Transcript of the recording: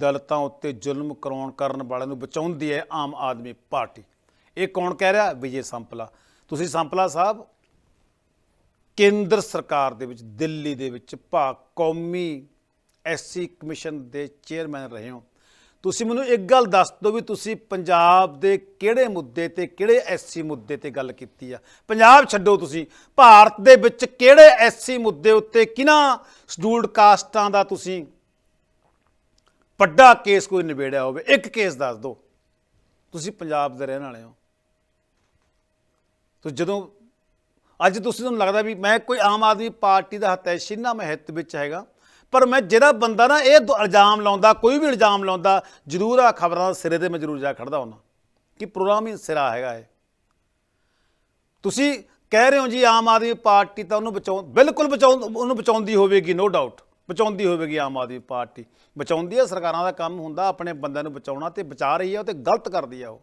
ਦਲਤਾਂ ਉੱਤੇ ਜ਼ੁਲਮ ਕਰਾਉਣ ਕਰਨ ਵਾਲਿਆਂ ਨੂੰ ਬਚਾਉਂਦੀ ਹੈ ਆਮ ਆਦਮੀ ਪਾਰਟੀ। ਇਹ ਕੌਣ ਕਹਿ ਰਿਹਾ? ਵਿਜੇ ਸੰਪਲਾ। ਤੁਸੀਂ ਸੰਪਲਾ ਸਾਹਿਬ, ਕੇਂਦਰ ਸਰਕਾਰ ਦੇ ਵਿੱਚ, ਦਿੱਲੀ ਦੇ ਵਿੱਚ ਭਾ ਕੌਮੀ ਐਸਸੀ ਕਮਿਸ਼ਨ ਦੇ ਚੇਅਰਮੈਨ ਰਹੇ ਹੋ। ਤੁਸੀਂ ਮੈਨੂੰ ਇੱਕ ਗੱਲ ਦੱਸ ਦਿਓ ਵੀ ਤੁਸੀਂ ਪੰਜਾਬ ਦੇ ਕਿਹੜੇ ਮੁੱਦੇ ਤੇ, ਕਿਹੜੇ ਐਸਸੀ ਮੁੱਦੇ ਤੇ ਗੱਲ ਕੀਤੀ ਆ? ਪੰਜਾਬ ਛੱਡੋ ਤੁਸੀਂ। ਭਾਰਤ ਦੇ ਵਿੱਚ ਕਿਹੜੇ ਐਸਸੀ ਮੁੱਦੇ ਉੱਤੇ ਕਿਹਨਾਂ ਸ਼ਡਿਊਲਡ ਕਾਸਟਾਂ ਦਾ ਤੁਸੀਂ ਵੱਡਾ ਕੇਸ ਕੋਈ ਨਿਬੇੜਿਆ ਹੋਵੇ, ਇੱਕ ਕੇਸ ਦੱਸ ਦਿਓ। ਤੁਸੀਂ ਪੰਜਾਬ ਦੇ ਰਹਿਣ ਵਾਲੇ ਹੋ। ਤੋ ਜਦੋਂ, ਅੱਜ ਤੁਸੀਂ ਤੁਹਾਨੂੰ ਲੱਗਦਾ ਵੀ ਮੈਂ ਕੋਈ ਆਮ ਆਦਮੀ ਪਾਰਟੀ ਦਾ ਹਤੈਸ਼ੀ ਨਾ ਮੈਂ ਹਿੱਤ ਵਿੱਚ ਹੈਗਾ, ਪਰ ਮੈਂ ਜਿਹੜਾ ਬੰਦਾ ਨਾ ਇਹ ਦੋ- ਇਲਜ਼ਾਮ ਲਾਉਂਦਾ, ਕੋਈ ਵੀ ਇਲਜ਼ਾਮ ਲਾਉਂਦਾ, ਜ਼ਰੂਰ ਆ ਖਬਰਾਂ ਦੇ ਸਿਰੇ ਤੇ ਮੈਂ ਜ਼ਰੂਰ ਜਾ ਖੜਦਾ ਹੁੰਦਾ। ਕਿ ਪ੍ਰੋਗਰਾਮ ਹੀ ਸਿਰਾ ਹੈਗਾ ਇਹ। ਤੁਸੀਂ ਕਹਿ ਰਹੇ ਹੋ ਜੀ ਆਮ ਆਦਮੀ ਪਾਰਟੀ ਤਾਂ ਉਹਨੂੰ ਬਚਾਉ, ਬਿਲਕੁਲ ਬਚਾਉ, ਉਹਨੂੰ ਬਚਾਉਂਦੀ ਹੋਵੇਗੀ ਨੋ ਡਾਊਟ ਬਚਾਉਂਦੀ ਹੋਵੇਗੀ ਆਮ ਆਦਮੀ ਪਾਰਟੀ। ਬਚਾਉਂਦੀ ਹੈ ਸਰਕਾਰਾਂ ਦਾ ਕੰਮ ਹੁੰਦਾ, ਆਪਣੇ ਬੰਦਿਆਂ ਨੂੰ ਬਚਾਉਣਾ ਤੇ ਬਚਾ ਰਹੀ ਹੈ ਉਹ ਤੇ ਗਲਤ ਕਰਦੀ ਆ ਉਹ।